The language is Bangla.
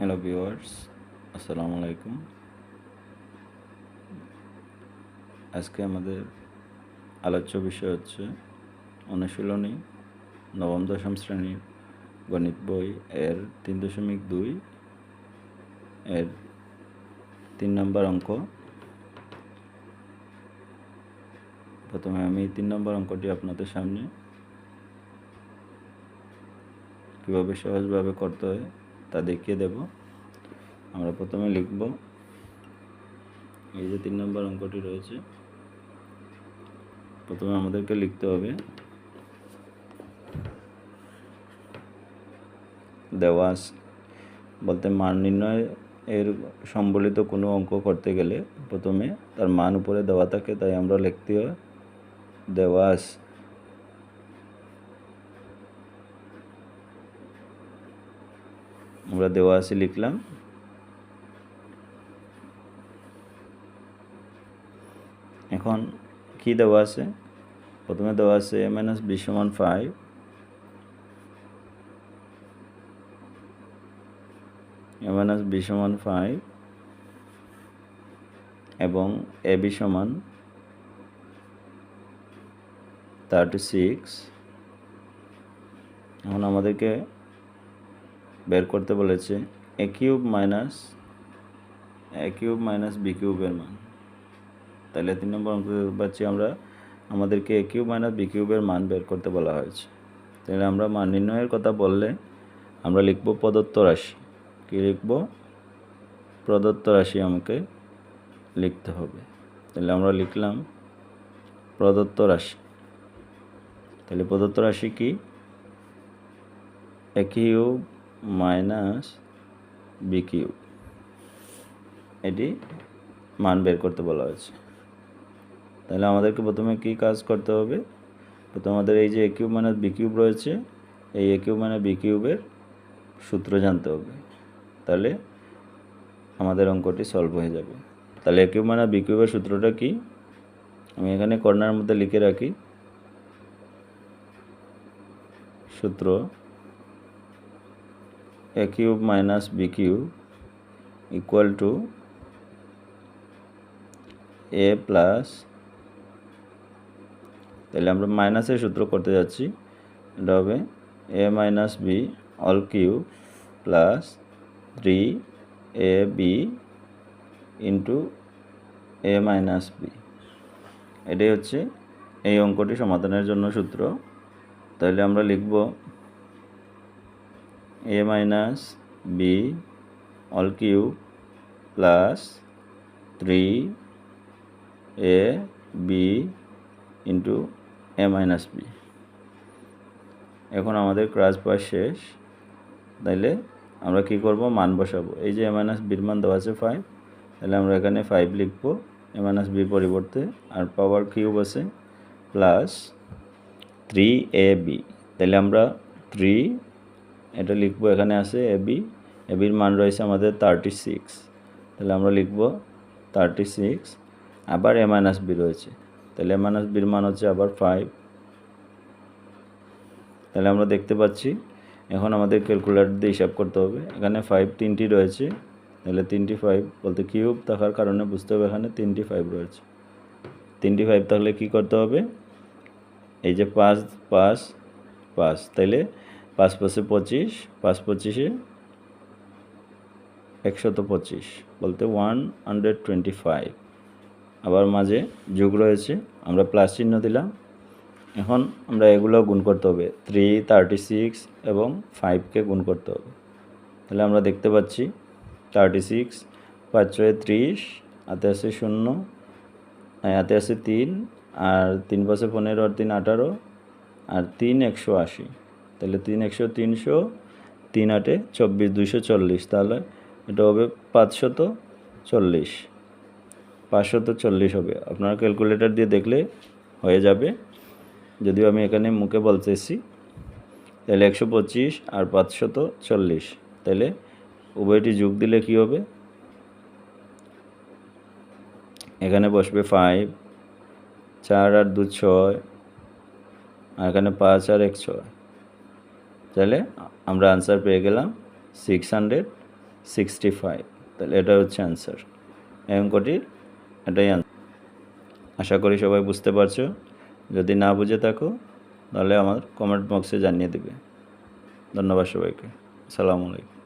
হ্যালো ভিউয়ার্স আসসালামু আলাইকুম আজকে আমাদের আলোচ্য বিষয় হচ্ছে অনুশীলনী নবম, দশম শ্রেণির গণিত বই এর তিন দশমিক দুই এর তিন নম্বর অঙ্ক। প্রথমে আমি তিন নম্বর অঙ্কটি আপনাদের সামনে কীভাবে সহজভাবে করতে হয় তা দেখিয়ে দেব। আমরা প্রথমে লিখব। এই যে তিন নম্বর অঙ্কটি রয়েছে, প্রথমে আমাদেরকে লিখতে হবে। দেওয়া আছে বলতে মান নির্ণয় এর সম্বলিত কোনো অঙ্ক করতে গেলে প্রথমে তার মান উপরে দেওয়া থাকে, তাই আমরা লিখতে হয় দেওয়া আমরা দেওয়া আছে লিখলাম। এখন কি দেওয়া আছে? প্রথমে দেওয়া আছে এ মাইনাস বি সমান ফাইভ এ মাইনাস বি সমান ফাইভ এবং এ বি সমান থার্টি সিক্স এখন আমাদেরকে বের করতে বলেছে A cube minus A cube minus B কিউবের মান। তাহলে তিন নম্বর অঙ্ক পাচ্ছি আমরা, আমাদেরকে এ কিউব মাইনাস বি কিউবের মান বের করতে বলা হয়েছে। তাহলে আমরা মান নির্ণয়ের কথা বললে আমরা লিখব প্রদত্ত রাশি। কী লিখব? প্রদত্ত রাশি আমাকে লিখতে হবে। তাহলে আমরা লিখলাম প্রদত্ত রাশি। তাহলে প্রদত্ত রাশি কি? A cube minus B cube. এটি মান বের করতে বলা হয়েছে। তাহলে আমাদেরকে প্রথমে কি কাজ করতে হবে? প্রথমে আমাদের এই যে এ কিউব মাইনাস বি রয়েছে, এই এ কিউব মাইনাস বি সূত্র জানতে হবে। তাহলে আমাদের অঙ্কটি সলভ হয়ে যাবে। তাহলে এ কিউব মাইনাস বি সূত্রটা কি? আমি এখানে কর্নার মধ্যে লিখে রাখি। সূত্র a cube minus b cube equal to a plus, তাহলে আমরা মাইনাসের সূত্র করতে যাচ্ছি। এটা হবে A minus B all cube plus three A B into A minus B এটাই হচ্ছে এই অঙ্কটি সমাধানের জন্য সূত্র। তাহলে আমরা লিখব a minus b all cube plus 3 a b into a minus b. এখন আমাদের ক্রাস পাস শেষ। তাইলে আমরা কি করব? মান বসাবো। এই যে এ মাইনাস বির মান দেওয়া আছে ফাইভ তাহলে আমরা এখানে ফাইভ লিখব। এ মাইনাস বি পরিবর্তে আর পাওয়ার কিউব আছে প্লাস থ্রি এ বি তাহলে আমরা থ্রি এটা লিখব এখানে আছে এবি এবির মান রয়েছে আমাদের থার্টি সিক্স তাহলে আমরা লিখব থার্টি সিক্স আবার এ মাইনাস বি রয়েছে। তাহলে এ মাইনাস বির মান হচ্ছে আবার ফাইভ তাহলে আমরা দেখতে পাচ্ছি, এখন আমাদের ক্যালকুলেটর দিয়ে হিসাব করতে হবে। এখানে ফাইভ তিনটি রয়েছে। তাহলে তিনটি ফাইভ বলতে কিউব থাকার কারণে বুঝতে হবে এখানে তিনটি ফাইভ রয়েছে। তিনটি ফাইভ তাহলে কি করতে হবে? এই যে পাঁচ পাঁচ পাঁচ। তাইলে পাঁচ পাঁচে পঁচিশ, পাঁচ পঁচিশে একশত পঁচিশ, বলতে ওয়ান হান্ড্রেড টোয়েন্টি ফাইভ আবার মাঝে যোগ রয়েছে, আমরা প্লাস চিহ্ন দিলাম। এখন আমরা এগুলো গুণ করতে হবে। থ্রি থার্টি সিক্স এবং ফাইভকে গুণ করতে হবে। তাহলে আমরা দেখতে পাচ্ছি থার্টি সিক্স পাঁচ ছয় ত্রিশ, হাতে আছে শূন্য হাতে আছে তিন, আর তিন পাশে পনেরো আর তিন আঠারো, আর তিন একশো আশি। তাহলে তিন একশো, তিনশো, তিন আটে চব্বিশ দুশো চল্লিশ। তাহলে এটা হবে পাঁচশত চল্লিশ। পাঁচশত চল্লিশ হবে। আপনারা ক্যালকুলেটর দিয়ে দেখলে হয়ে যাবে। যদিও আমি এখানে মুখে বলতেছি তাহলে একশো পঁচিশ আর পাঁচশত চল্লিশ। তাহলে উভয়টি যোগ দিলে কি হবে? এখানে বসবে ফাইভ চার আর দু ছয়, আর এখানে পাঁচ আর এক ছয়। তাহলে আমরা আনসার পেয়ে গেলাম সিক্স হান্ড্রেড সিক্সটি ফাইভ তাহলে এটা হচ্ছে অ্যান্সার এই অঙ্কটির এটাই আনসার আশা করি সবাই বুঝতে পারছ। যদি না বুঝে থাকো, তাহলে আমার কমেন্ট বক্সে জানিয়ে দেবে। ধন্যবাদ সবাইকে। আসসালামু আলাইকুম।